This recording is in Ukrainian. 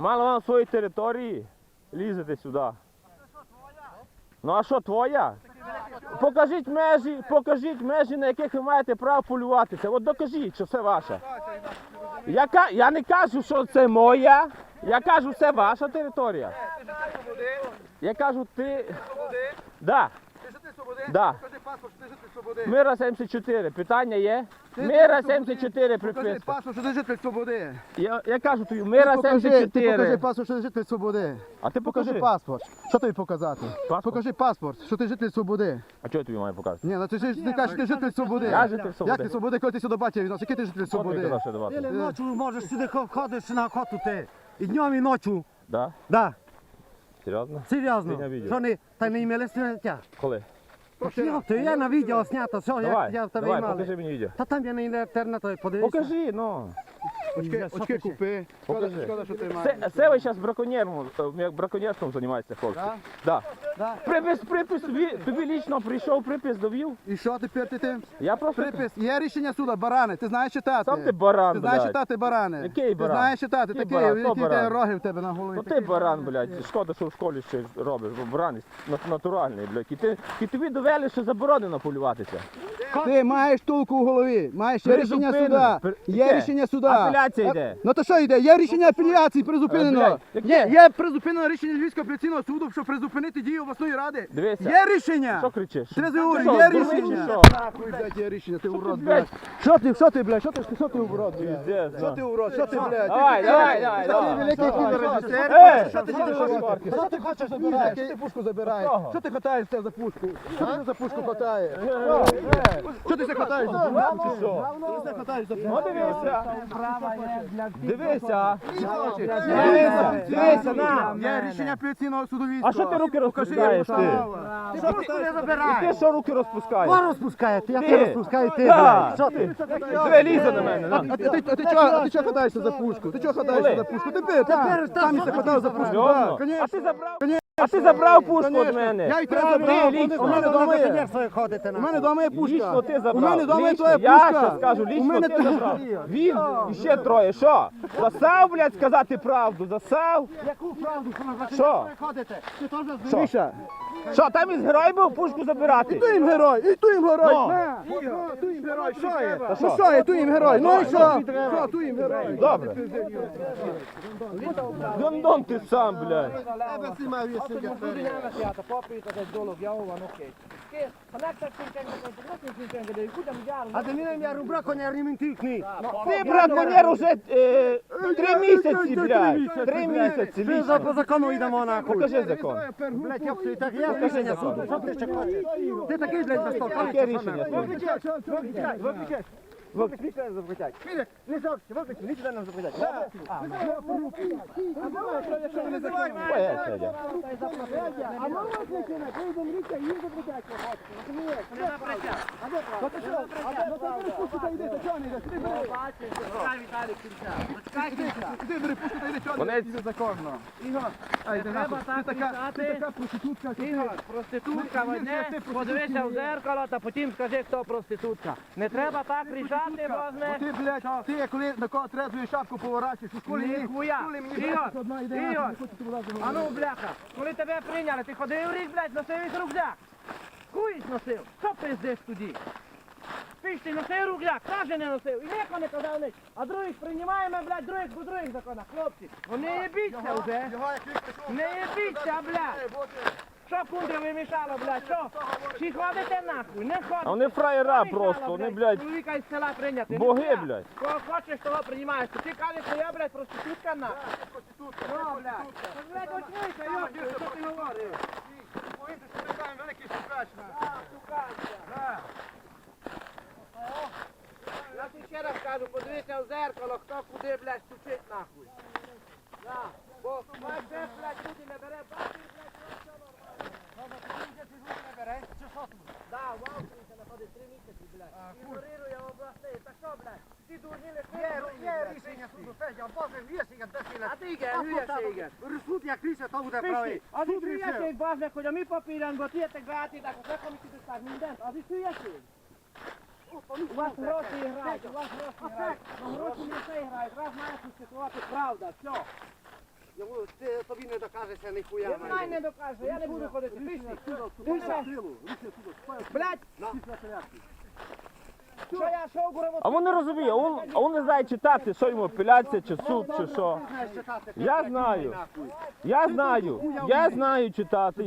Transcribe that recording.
Мало вам своєї території. Лізете сюди. Ну а що твоя? Покажіть межі, покажіть межі, на яких ви маєте право полюватися. От докажіть, що це ваше. Я, я не кажу, що це моя. Я кажу, це ваша територія. Я кажу, ти. Да. Да. Покажи паспорт, що ти житель Свободи. Мира 74. Питання є? Ти Мира житель Свободи. 74 Покажи приписка. паспорт, що ти житель Свободи. Я, я кажу тобі, мира Покажи, ти покажи 74. паспорт, що ти житель Свободи. А ти Покажи покажи. паспорт. Що тобі показати? Паспорт? Покажи паспорт, що ти житель Свободи. А чого я тобі маю показати? Ні, ну ти ж ти кажеш, що ти житель Свободи. Я житель Як Свободи. ти Свободи, коли ти сюди бачив від нас? Який ти житель От ти Свободи? казав, що давати. Ти ночі можеш сюди ходиш на охоту ти. І днем, і ночі. Да? Да, Серйозно? серйозно. Ти на відео. Що не, та не імели сняття? Коли? Йо, то я на відео знято, все, Давай, я в тебе давай, мали. покажи мені відео. Та там я на інтернеті подивився. Покажи, ну. Очки, очки купи. Шкода, шкода, що ти маєш. це ви зараз браконьєром, е, як браконьєрством займаєтеся, хлопці. Да? Да. Да. Припис, припис, тобі, тобі лічно прийшов, припис довів. І що тепер ти тим? Я просто... Припис. Є рішення суду, барани. Ти знаєш читати? Сам ти баран, Ти знаєш блядь. читати барани? Який Ти знаєш читати, Який такий, баран? Хто які баран? тебе роги в тебе на голові. Ну ти баран, блядь, шкода, що в школі ще робиш, бо баран нат- натуральний, блядь. І, ти, і тобі довели, що заборонено полюватися. Ти маєш тулку в голові, маєш є рішення Призупинено. суда. Є яке? рішення суда. Апеляція А- йде. Ну то що йде? Є рішення апеляції призупинено. Блядь, яке? Є, є призупинено рішення Львівського апеляційного суду, щоб призупинити дії обласної ради. Дивися. Є рішення. Що кричиш? Ти Що, є дурний чи рішення. що? Нахуй, блядь, є рішення, ти урод, блядь? блядь. Що ти, що ти, блядь, що ти, що ти урод, блядь? Пиздец, Що ти урод, що ти, блядь? Давай, Ти- давай, ти- давай, ти давай. великий кіберрежисер. Ей! Що ти хочеш? Що ти хочеш забирати? Що ти пушку забираєш? Що ти хватаєшся за пушку? Що ти за пушку хватаєш? Що ти хватаєш за пушку? Чи що? Що ти за Ну дивися. Дивися. Дивися, Дивися, на. Є рішення апеляційного суду Війська. А що ти руки розпускаєш ти? Ти не І забирай. ти що руки розпускаєш? Хто розпускає? Ти, я Ти. ти розпускаю, ти, блядь. Що ти? Диви, лізе на мене. А ти, чого, ти хватаєшся за пушку? Ти чого хватаєшся за пушку? Ти Тепер ти сам місце хватав за пушку. А ти забрав? А ти забрав пушку від мене. Я й тебе забрав. У мене вдома є. ходите У мене вдома є пушка. Лічно ти забрав. У мене вдома є твоя пушка. Я пушка. ще скажу, лічно ти забрав. Він і ще троє. Що? Засав, блядь, сказати правду. Засав. Яку правду, що Що? Ти теж? Міша, Що, там із герой був пушку забирати? ту їм герой, і ту їм герой. Ну. На, ту їм герой, що є? Та Ну що? є, ту їм герой? Ну і що? Що, ту їм герой? Добре. Гондон ти сам, блядь. А ти не я рубра коня ремінтикни. Ти, браконьєр, уже е, три місяці, блядь. Три місяці, Ми за по закону йдемо нахуй. Покажи закон. Блядь, як ти так я рішення суду. Що ти ще хочеш? Ти такий, блядь, безтолковий. Яке рішення? Я пушку та йди, чого Вони- не йде законно. Ай, йди нахуй. Ти така, ти така проститутка. ти Ігор, проститутка возьме, подивися в зеркало та потім скажи, хто проститутка. Не треба так рішати, возьме. Ти, блядь, ти коли на кого трезвою шапку поворачуєш, у школі мені, Ніхуя. в Ігор, Ігор. А ну, бляха, коли тебе прийняли, ти ходив рік, блядь, носив із рюкзак. Куїсь носив, що пиздиш тоді? Піш ти носив рюкзак, каже не носив, і ніхто не казав ніч. А других приймаємо, блядь, других по других законах, хлопці. Вони єбіться вже. Його як вік пішов, Не єбіться, блядь. Що кундри вимішало, блядь, що? Чи ходите нахуй, не ходите. А вони фраєра просто, вони, блядь, Чоловіка із села прийняти. боги, ніхуя. блядь. Кого хочеш, того приймаєш. Ти кажеш, що я, блядь, проститутка на. Ну, блядь. Блядь, очнися, йопта, що ти говориш? Повірте, що ми маємо великий шукач. Я тобі ще раз кажу, подивися в зеркало, хто куди, блядь, стучить нахуй. На, бо май без, блядь, люди не бере, бачиш, блядь, що все нормально. Да, в Австрії знаходить три місяці, блядь. Ігнорирує областей. Та що, блядь? Ти дурні не Є рішення суду, Федя, Боже, рішення, де ти А ти йге, hülye séget. Суд як рішення, то буде Pisti, правий. az is hülyeség, bazd meg, hogy a mi papírjánkból tietekbe átírták a szakamisították mindent, az is hülyeség. У вас гроші грають, у вас гроші грають. Ну гроші не все грають, раз маєш усе, правда, все. Йому ти тобі не докажеться ніхуя. Я знаю, не докаже, я не буду ходити. Пішли. Блядь, що я шов гурово? А він не розуміє, він, а він не знає читати, що йому апеляція, чи суд, чи що. Я знаю. Я знаю, я знаю читати.